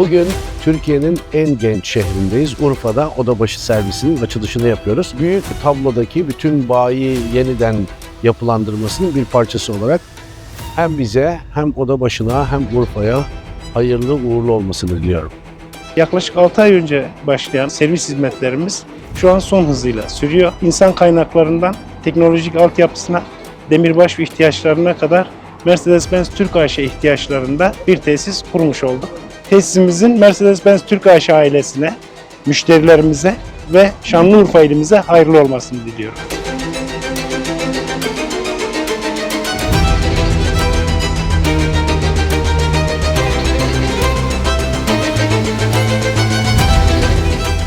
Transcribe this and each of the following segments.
Bugün Türkiye'nin en genç şehrindeyiz. Urfa'da odabaşı servisinin açılışını yapıyoruz. Büyük tablodaki bütün bayi yeniden yapılandırmasının bir parçası olarak hem bize hem odabaşına hem Urfa'ya hayırlı uğurlu olmasını diliyorum. Yaklaşık 6 ay önce başlayan servis hizmetlerimiz şu an son hızıyla sürüyor. İnsan kaynaklarından teknolojik altyapısına, demirbaş ihtiyaçlarına kadar Mercedes-Benz Türk AŞ ihtiyaçlarında bir tesis kurmuş olduk. Tesisimizin Mercedes-Benz Türk AŞ ailesine, müşterilerimize ve Şanlıurfa ilimize hayırlı olmasını diliyorum.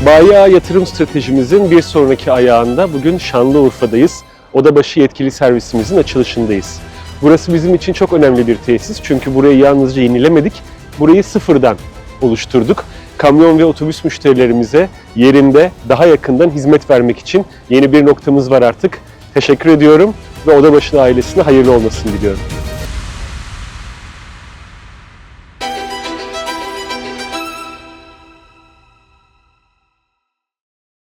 Bayi Ağa yatırım stratejimizin bir sonraki ayağında bugün Şanlıurfa'dayız. Odabaşı yetkili servisimizin açılışındayız. Burası bizim için çok önemli bir tesis çünkü burayı yalnızca yenilemedik, burayı sıfırdan oluşturduk. Kamyon ve otobüs müşterilerimize yerinde daha yakından hizmet vermek için yeni bir noktamız var artık. Teşekkür ediyorum ve Odabaşı ailesine hayırlı olmasını diliyorum.